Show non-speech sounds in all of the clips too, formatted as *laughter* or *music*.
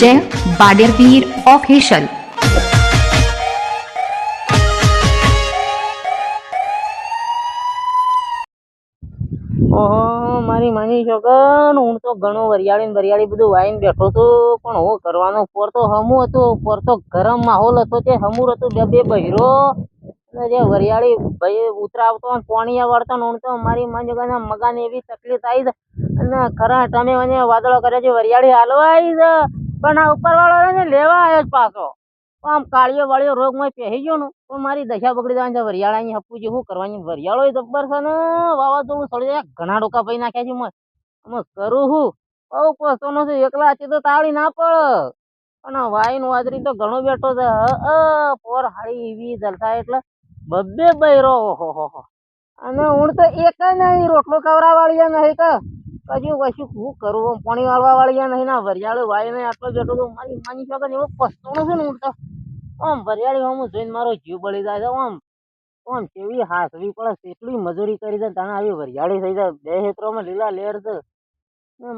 જય બાડેરવીર ઓફિશિયલ મારી માની છોકન હું તો ઘણો વરિયાળી વરિયાળી બધું વાઈને બેઠો તો પણ હું કરવાનો ઉપર તો હમું હતું, ઉપર તો ગરમ માહોલ હતો તે હમુર હતું બે બે બહેરો. અને જે વરિયાળી ભાઈ ઉતરાવતો ને પોણીયા વળતો ને મારી મન મગાને એવી તકલીફ આવી છે. અને ખરા, તમે મને વાદળો કરે છે, વરિયાળી હાલવા આવી છે. પણ આ ઉપરવાળો છે ને લેવા આવ્યો જ પાછો. આમ કાળિયો વાળિયો રોગમાં પહેરી ગયો ને, તો મારી દશા બગડી જવાની છે હપ્પું હપુજી શું કરવાની વરિયાળો જબ્બર છે ને, વાવાઝોડું સળી જાય, ઘણા ડોકા ભાઈ નાખ્યા છે મેં અમે કરું હું? બહુ પસ્તો નથી, એકલા છે તો તાળી ના પડ. પણ વાઈન વાદરી તો ઘણો બેઠો છે. પોર હાળી એવી જલસા એટલે બબ્બે બૈરો ઓહો હો હો અને હું તો એક નહીં, રોટલો કવરા વાળી નહીં તો કશું કશું શું કરું પાણી વાળવા વાળી નહીં, ના, વરિયાળો વાય નહીં, આટલો બેઠો તો મારી માની શકે એવો પસ્તોણો છે ને હું તો. આમ વરિયાળી આમ જોઈને મારો જીવ બળી જાય છે, આમ. આમ કેવી હાસવી પડે એટલી મજૂરી કરી દે તને આવી વરિયાળી થઈ જાય, બે હેતરોમાં લીલા લેર છે.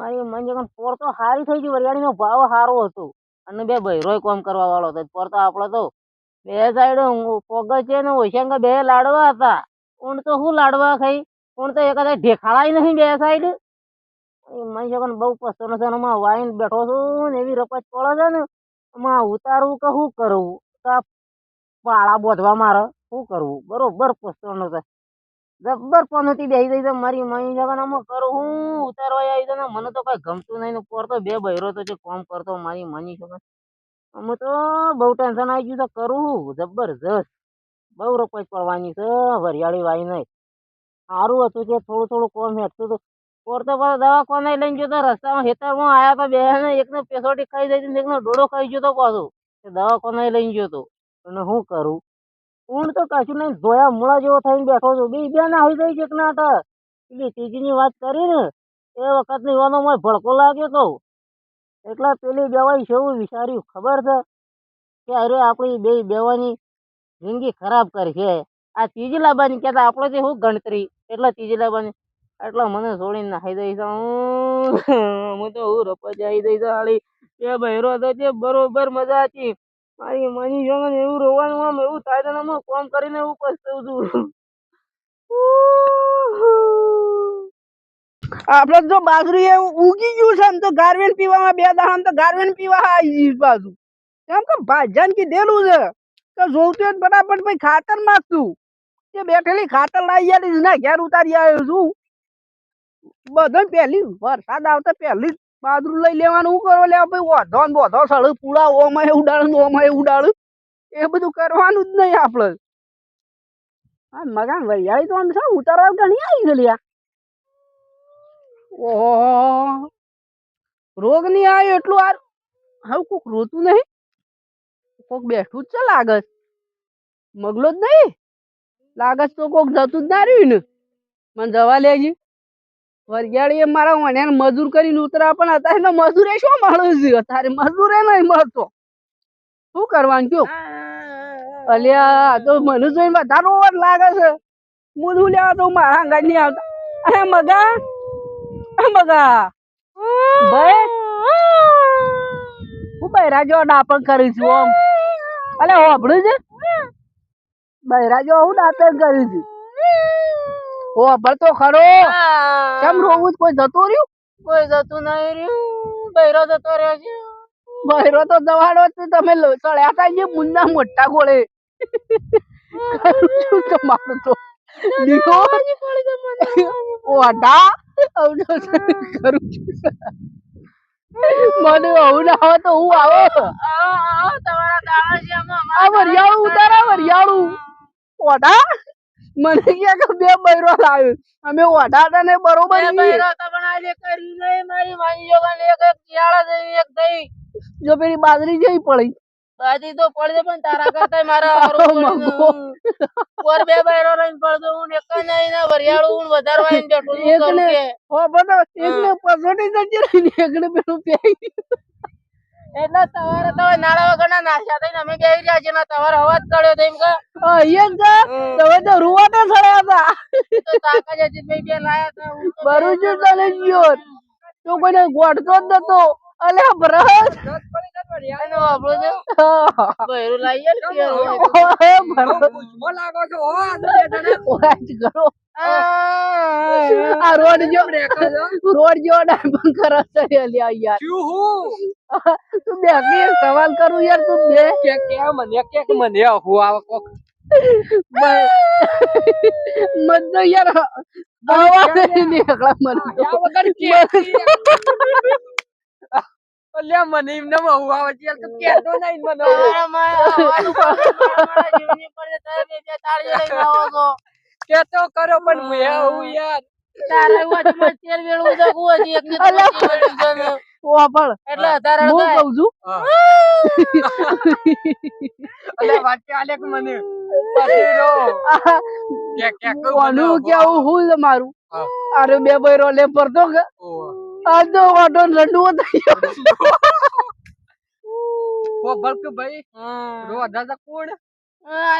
મારી મન જગન પોર તો સારી થઈ ગઈ વરિયાળીનો ભાવ સારો હતો. અને બે બૈરોય કોમ કરવા વાળો હતો, પોર તો આપણો તો બે સાઈડ પોગ છે ને ઓશંગ બે લાડવા હતા. ઊંડ તો શું લાડવા ખાઈ? ઊંડ તો એકાદા ઢેખાડાય નહીં બે સાઈડ. મન જગન બહુ પસંદ છે એમાં વાઈન બેઠો છું ને એવી રપત પડે છે ને, એમાં ઉતારવું કે શું કરવું તો પાળા બોધવા મારે શું કરવું? બરોબર પસંદ છે. જબ્બર પનોતી બેસી ગઈ છે મારી મહી જગન આમાં કરું? હું ઉતારવા આવી છે ને, મને તો કઈ ગમતું નહીં ને બે બૈરો તો જે કામ કરતો મારી મની છે અમે તો બહુ ટેન્શન આવી ગયું છે, કરું જબરજસ્ત. બહુ રપોઈ પડવાની છે, વરિયાળી વાઈ નહીં. સારું હતું કે થોડું થોડું કોમ હેઠતું હતું. પોર તો પાછો દવાખાને લઈને ગયો તો રસ્તામાં ખેતરમાં આવ્યા તો બેને એકને પેસોટી ખાઈ જઈ હતી એકનો ડોડો ખાઈ ગયો તો પાછું. તે દવાખાને લઈને ગયો તો. અને શું કરું? ઊંડ તો કશું નહીં જોયા મૂળા જેવો થઈને બેઠો છું. બે બે આવી જાય છે એકના પેલી ત્રીજીની વાત કરી ને, એ વખતની વાનો મને ભડકો લાગ્યો તો એટલે પેલી બેવાઈ શું વિચાર્યું. ખબર છે? કે અરે આપણી બે બેવાની જિંદગી ખરાબ કરી છે આ ત્રીજી લાવવાની કહેતા આપણે તે શું ગણતરી? એટલે ત્રીજી લાવવાની એટલે મને છોડીને નાખી દઈશ. હું તો હું રપજાઈ દઈ દઈશ હાળી. એ બહેરો તો જે બરોબર મજા હતી. મારી મની જોગન એવું રોવાનું આમ એવું થાય ને કોમ કરીને એવું પસ્તાવું છું. આપડે જો બાજરી એ ઉગી ગયું છે ને તો ગારવેન પીવામાં બે દાડા તો ગારવેન પીવા આવી ગયું પાછું કેમ કે ભાજન કીધેલું છે તો જોવતું ફટાફટ ભાઈ ખાતર નાખતું કે બેઠેલી ખાતર લાવી આવી ના, ઘેર ઉતારી આવ્યો છું. બધા પહેલી વરસાદ આવતા પહેલી બાજરું લઈ લેવાનું. શું કરો લેવા ભાઈ વધો ને વધો સળ પૂળા, ઓમાં ઉડાડું ઓમાં એ ઉડાડું. એ બધું કરવાનું જ નહીં આપણે હા મગાન વૈયાળી તો આમ છે ઉતારવા ઘણી આવી ગયેલી લ્યા. ઓહો. રોગ નહીં આવ્યો એટલું આ હવે કોક રોતું નહીં? કોક બેઠું જ છે લાગે મગલો જ નહીં? લાગે તો કોક જતું જ ના રહ્યું ને. મને જવા લેજે. વરગાડી મારા વણ્યા મજૂર કરીને ઉતરા પણ અત્યારે મજૂર મજૂરે શું મળ્યું છે? અત્યારે મજૂરે નહીં મળતો. શું કરવાનું કયો? અલ્યા તો મને જોઈને વધારો લાગે છે. હું લેવા તો મારા અંગાજ નહીં આવતા. અરે મગા મગા ભાઈ હું બૈરા જો ડાપણ કરું છું અલે હોભળું છે બૈરા જો હું ડાપણ કરું છું હોભળ તો ખરો કેમ રોવું કોઈ જતું રહ્યું કોઈ જતું નહીં રહ્યું બૈરો જતો રહ્યો છે બૈરો તો દવાડો છે તમે ચડ્યા થાય જે મુન્ના મોટા ગોળે તમારું તો દીકો કરું મને આવું ના આવે તો હું આવો આવો, તમારા દાણા છે આ વરિયાળું ઉતારા વરિયાળું. ઓઢા. મને કે બે બૈરો લાવ્યો. અમે ઓઢા હતા ને બરોબર બે બૈરો તો પણ આજે કર્યું નહીં, મારી માની જોગન એક એક શિયાળા દઈ, એક દઈ. જો પેલી બાજરી જેવી પડી. બાજી તો પડશે પણ તારા કરતા મારા. *laughs* ઓર બે બાયરો રહીને પડજો હું એક જ નહીં ને વરિયાળું હું વધારવા આઈને બેઠો છું. શું કે? હો બધો એકને પસોટી જજે ને એકને પેલું પેઈ એટલે તમારે તો નાળા વગરના નાશા થઈને અમે બેહી રહ્યા છીએ ને તમારો અવાજ ચડ્યો તેમ કે અહીંયા જ તમે તો રૂવાટા હતા. તો તાકા જ બે લાયા હતા ભરું ગયો. તો કોઈને ગોઠતો જ નતો. અલ્યા બ્રશ એનો છે? લાવીએ ને બ્રશ કરો. આ રોડ જો *laughs* રોડ જો ડાયમંડ કરો છે અલ્યા યાર. *laughs* તું બે કે એક સવાલ કરું યાર તું બે. મત *laughs* તો યાર આવા નહીં નીકળા મને તો. મને એમને બહુ આવે છે. તો કેતો નહીં મને. મારા મારા જીવની પર તમે બે બે તાળીઓ લઈને આવો છો. કેતો કરો પણ મેં આવું યાર. તારે વચમાં તેલ વેળવું તો કું હજી એકની તો અલા. વચ્ચે વેળ્યું છે ને. વાપણ એટલે અત્યારે હું. કઉ છું? *laughs* અલે વાંચે આલે કે મને? પછી રો આ કે કે કોનું કેવું હું મારું. હા. અરે બે બૈરો લે પરતો કે. આ તો વાટો રંડવો થઈ ઓ બલક ભાઈ. રો દાદા કોણ?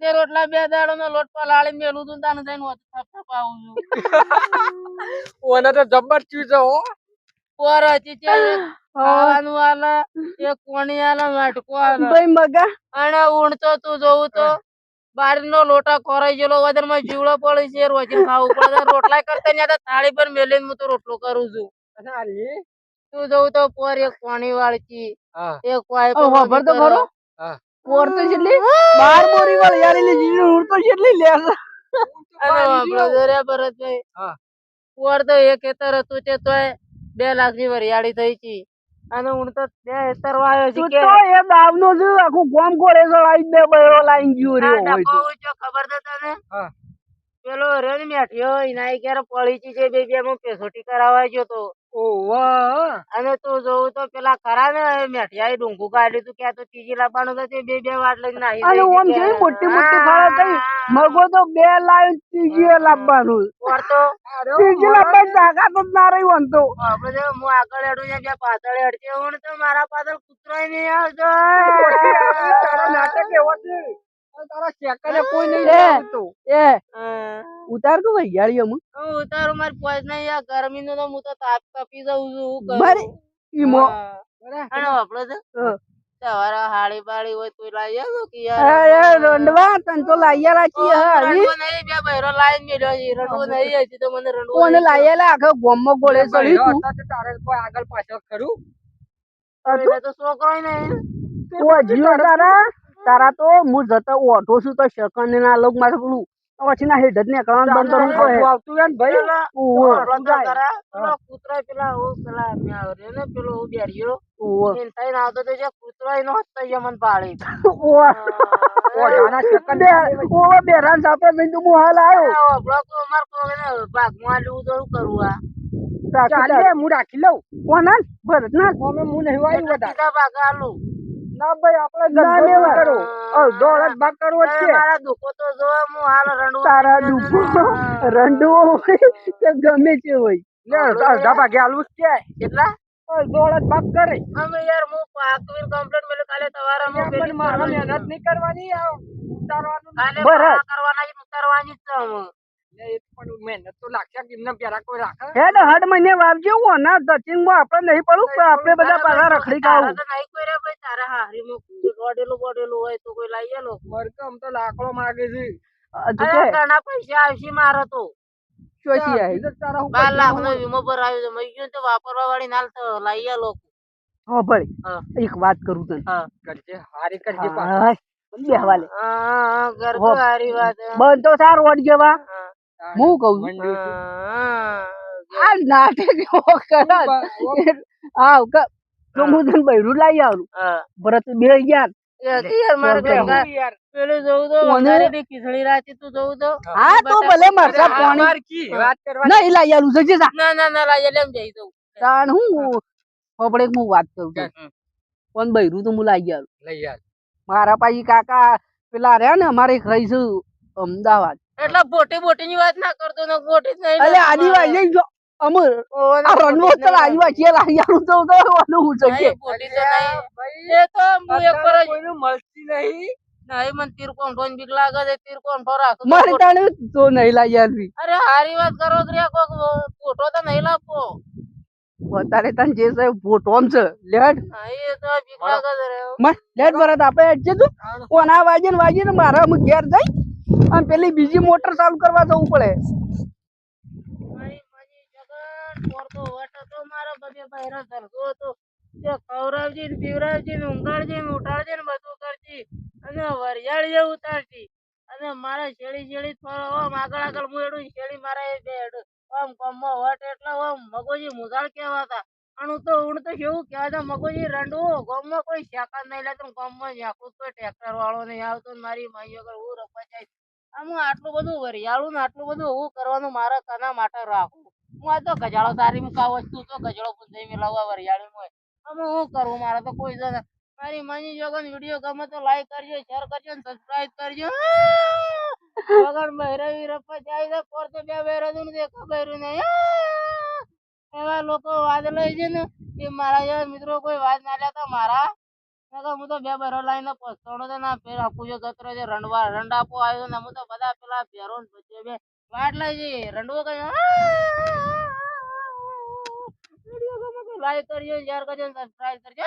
તે રોટલા બે દાડો નો લોટ લાળી મેલું તું તાને થઈને હોત થપ થપ આવું છું. ઓને તો જબર ચીજો હો. પોર હતી તે ખાવાનું આલા એ કોણી આલા માટકો આલા. ભાઈ મગા. અને ઊણતો તું જોવું તો બારીનો લોટા ખોરાઈ ગયેલો વજનમાં જીવડો પડી છે રોજી ખાવું પડે. રોટલા કરતા ત્યાં તો થાળી પર મેલીને હું તો રોટલો કરું છું. તું જવું તો પોર એક કોણી વાળચી હા. એક વાય ઓ વાપર તો ખરો? પોર તો જેટલી બાર બોરી વાળી યાર એટલે જીનું હું તો જેટલી લે. અરે બ્રધર ભરતભાઈ પોર તો એક હેતર હતું તે તોય બે લાખની વરિયાળી થઈ છી અને હું તો બે હેતર વાયો છે તું કે. તો એ દાવનો છે આખું ગોમ ગોળે સળાઈ બે બૈરો લાઈન ગયો રે હોય તો. ખબર તો તને? પેલો રહ્યો મેઠ્યો એના ક્યારે પડી ચી છે બે બે માં પેસોટી કરાવવા ગયો તો. ઓ વાહ અને તું જોઉં તો પેલા ખરા ને મેઠિયા ડુંગું કાઢ્યું તું ક્યાં તો ત્રીજી લાવવાનું તો બે બે વાટ લઈને નાહી અને ઓમ છે મોટી મોટી આ, થઈ મગો તો બે લાવી ત્રીજી લાવવાનું. તો ત્રીજી લાવવાની જાગા તો ના રહી હોન તો. આપણે હું આગળ હેડું છે ત્યાં પાછળ હેડશે હું તો મારા પાછળ કૂતરો નહીં આવતો. તારા નાટક એવો છે? તારા સેકન્ડે કોઈ નહીં એ. એ ઉતાર તો ભાઈ ગાડી અમુ હું તારું મારી પોચ નહીં આ ગરમી નું તો હું તો તાપ તપી જઉં છું હું કરું? ઈમો અને વાપરો છે હા. સવારે હાડી બાડી હોય તો લાવી આવો કે અરે રંડવા તન તો લાયા રાખી હે આવી રંડવો નહીં બે બૈરો લાઈન મેલ્યો છે. રંડવો નહીં હજી તો મને રંડવો કોને લઈ લાયેલા આખો ગોમમાં ગોળે ચડી તું. તારે કોઈ આગળ પાછળ ખરું? એટલે તો છોકરો નહીં. તારા. તારા તો હું જતો ઓઠો છું તો શકન ના લોક મારે પેલું પછી ના હેડ જ ને કામ બંધ કરું તો હે. આવતું યાર ભાઈ ઓહો. તો ખરા, પેલો કૂતરો પેલા હું પેલા રહ્યો ને પેલો હું બેઠ્યો ઓહો. એને થઈને આવતો તો જે કૂતરો હસતો ઈ મને પાડી. ઓહો. ઓઢાના સેકન્ડ બે- ઓહો, બેરાન સાપે લઈને તો હું હાલ આવ્યો. આપણો તો અમાર કોઈને ભાગમાં લેવું તો શું કરવું આ? રાખી ચાલે. હું રાખી લઉં. કોના ભરત ના. અમે હું નહીં વાયું એટલે વધારે. સીધા ભાગ આલું. ના ભાઈ આપણે ધંધો કરો ભાગ કરવો છે. મારા દુખો તો જો હું હાલ રંડવું તારા દુખો રંડવો હોય કે ગમે તે હોય. લે અડધા અડધા ભાગે છે. કેટલા? અડધો અડધ ભાગ કરે. અમે યાર હું પાકવીર કમ્પ્લેટ મેલે કાલે તમારા મારે મહેનત નહીં કરવાની આવ ઉતારવાનું. કાલે કરવાના ઉતારવાની જ છે હેડ હડ મહિને વાવજો હું ના સચિંગમાં આપણે નહીં પડું આપણે બધા પાછા રખડી ખાવું. કોઈ રે ભાઈ તારા હારીમાં કોઈ બોડેલું બોડેલું હોય તો કોઈ લાવી આલો. મરકમ તો લાકડો માગે છે. અરે ઘણા પૈસા આવશે મારો તો. ચોથી આવી બાર લાખ નો વીમો ભરાયો છે મઈ ગયું તો વાપરવા વાળી નાલ તો હા ભળી એક વાત કરું તને. કરજે હારી કરજે પાછું. બે હવાલે હા. તો હારી વાત. બંધ તો સાર વડ જેવા. હા, કઉ છું? આ નાટક. હા તો બૈરું લાવી આવું ભરત બે લઈ યાર મારા પાછી કાકા પેલા રહ્યા ને અમારે એક રહીશું અમદાવાદ. એટલે બોટી બોટી ની વાત ના કરતો ને બોટી જ નહીં અલે આદિવાસી જો. અમે ઓવે ને આ ખોટી રણવો જ તો તો તો આનું હું નહીં, ખોટી તો નહીં. એ તો હું એક પર જ- મળતી નહીં. નહીં, મને તીરકોણ ઢોન બીક લાગે છે, તીરકોણ રાખું મારે તાણે તો નહીં લાગ્યા બી અરે હારી વાત કરો તો રે કોક ફોટો તો નહીં લાગતો. વધારે તન જે છે ફોટોમ છે. લેટ. નહીં, એ તો બીક લાગે છે રે મત લેટ ભરત આપણે હેડ તું. કોના વાજે ને વાગે ને મારા મુ ઘેર જઈ. અને પેલી બીજી મોટર ચાલુ કરવા જવું પડે. આમ આગળ આગળ હું શેડી મારા એ બે એડું. એટલે આમ મગોજી મુજાળ કહેવાતા. અને તો હું તો કેવું મગોજી રંડવું ગામમાં કોઈ શાકા નહીં લેતું ગામમાં યાકું કોઈ ટ્રેક્ટર વાળો નહીં આવતો મારી માઈ આગળ હું રખવા આટલું બધું વરિયાળું ને આટલું બધું હું કરવાનું મારા કના માટે રાખું હું આ તો ગજાળો તારી મુકા વસ્તુ તો ગજાળો પૂછાઈ મેળવવા વરિયાળી હોય. આમ હું કરવું મારે તો કોઈ જણ મારી મની જોગન વીડિયો ગમે તો લાઈક કરજો શેર કરજો ને સબસ્ક્રાઇબ કરજો. જોગન બહેરાવી રપ્પા જાય છે, પર તો બે બહેરાતું ને દેખા બહેરું નહીં. એવા લોકો વાદ લઈ છે ને, કે મારા જેવા મિત્રો કોઈ વાદ ના લેતા, મારા હું તો બે બરો લાઈને પસ્તાણો તો ના ફેર આપું જો જતરો છે રંડવા રંડાપો આવ્યો ને હું તો બધા પેલા ભેરો ને પછી બે વાટ લઈ જઈએ રંડવો કઈ લાઈક કરજો શેર કરજો સબસ્ક્રાઇબ કરજો